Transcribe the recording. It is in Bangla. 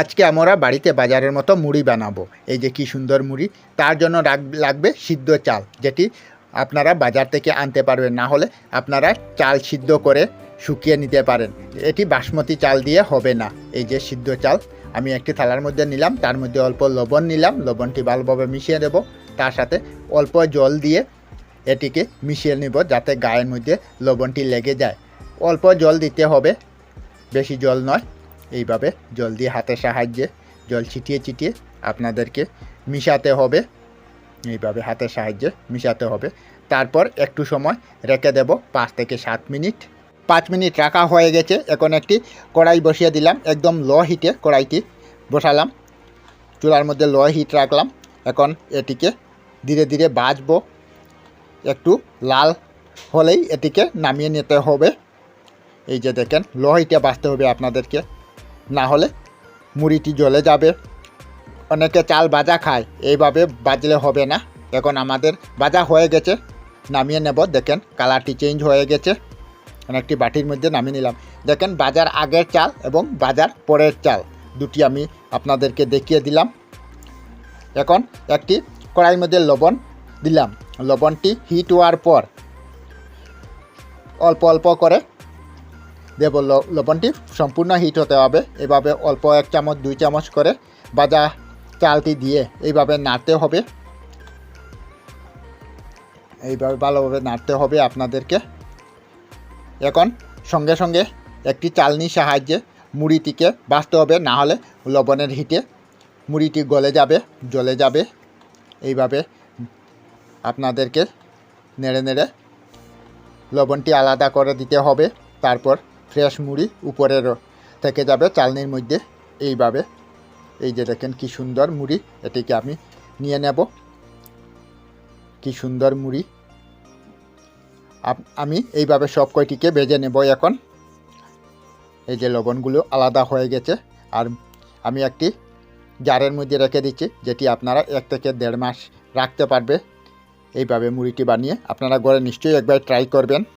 আজকে আমরা বাড়িতে বাজারের মতো মুড়ি বানাবো। এই যে কি সুন্দর মুড়ি, তার জন্য লাগবে সিদ্ধ চাল, যেটি আপনারা বাজার থেকে আনতে পারবেন। না হলে আপনারা চাল সিদ্ধ করে শুকিয়ে নিতে পারেন। এটি বাসমতি চাল দিয়ে হবে না। এই যে সিদ্ধ চাল, আমি একটি থালার মধ্যে নিলাম, তার মধ্যে অল্প লবণ নিলাম, লবণটি ভালোভাবে মিশিয়ে দেব তার সাথে অল্প জল দিয়ে এটিকে মিশিয়ে নেব, যাতে গায়ের মধ্যে লবণটি লেগে যায়। অল্প জল দিতে হবে, বেশি জল নয়। এইভাবে জল দিয়ে হাতের সাহায্যে জল ছিটিয়ে ছিটিয়ে আপনাদেরকে মিশাতে হবে। এইভাবে হাতের সাহায্যে মিশাতে হবে। তারপর একটু সময় রেখে দেব, পাঁচ থেকে সাত মিনিট। পাঁচ মিনিট রাখা হয়ে গেছে। এখন একটি কড়াই বসিয়ে দিলাম। একদম লো হিটে কড়াইটি বসালাম। চুলার মধ্যে লো হিট রাখলাম। এখন এটিকে ধীরে ধীরে বাজবো। একটু লাল হলেই এটিকে নামিয়ে নিতে হবে। এই যে দেখেন, লো হিটে বাজতে হবে আপনাদেরকে। না হলে মুড়িটি জ্বলে যাবে। অনেকে চাল ভাজা খায়, এইভাবে বাজলে হবে না। এখন আমাদের ভাজা হয়ে গেছে, নামিয়ে নেব। দেখেন কালারটি চেঞ্জ হয়ে গেছে। একটি বাটির মধ্যে নামিয়ে নিলাম। দেখেন বাজার আগের চাল এবং বাজার পরের চাল, দুটি আমি আপনাদেরকে দেখিয়ে দিলাম। এখন একটি কড়াইয়ের মধ্যে লবণ দিলাম। লবণটি হিট হওয়ার পর অল্প অল্প করে দেব লবণটি সম্পূর্ণ হিট হতে হবে। এভাবে অল্প এক চামচ, দুই চামচ করে বাজা চালটি দিয়ে এইভাবে নাড়তে হবে। এইভাবে ভালোভাবে নাড়তে হবে আপনাদেরকে। এখন সঙ্গে সঙ্গে একটি চালনির সাহায্যে মুড়িটিকে বাঁচতে হবে, না হলে লবণের হিটে মুড়িটি গলে যাবে, জ্বলে যাবে। এইভাবে আপনাদেরকে নেড়ে নেড়ে লবণটি আলাদা করে দিতে হবে। তারপর ফ্রেশ মুড়ি উপরের থেকে যাবে চালনির মধ্যে। এইভাবে। এই যে দেখেন কি সুন্দর মুড়ি, এটিকে আমি নিয়ে নেব। কি সুন্দর মুড়ি। আমি এইভাবে সব কয়টিকে ভেজে নেব এখন। এই যে লবণগুলো আলাদা হয়ে গেছে। আর আমি একটি জারের মধ্যে রেখে দিচ্ছি, যেটি আপনারা এক থেকে দেড় মাস রাখতে পারবে। এইভাবে মুড়িটি বানিয়ে আপনারা ঘরে নিশ্চয়ই একবার ট্রাই করবেন।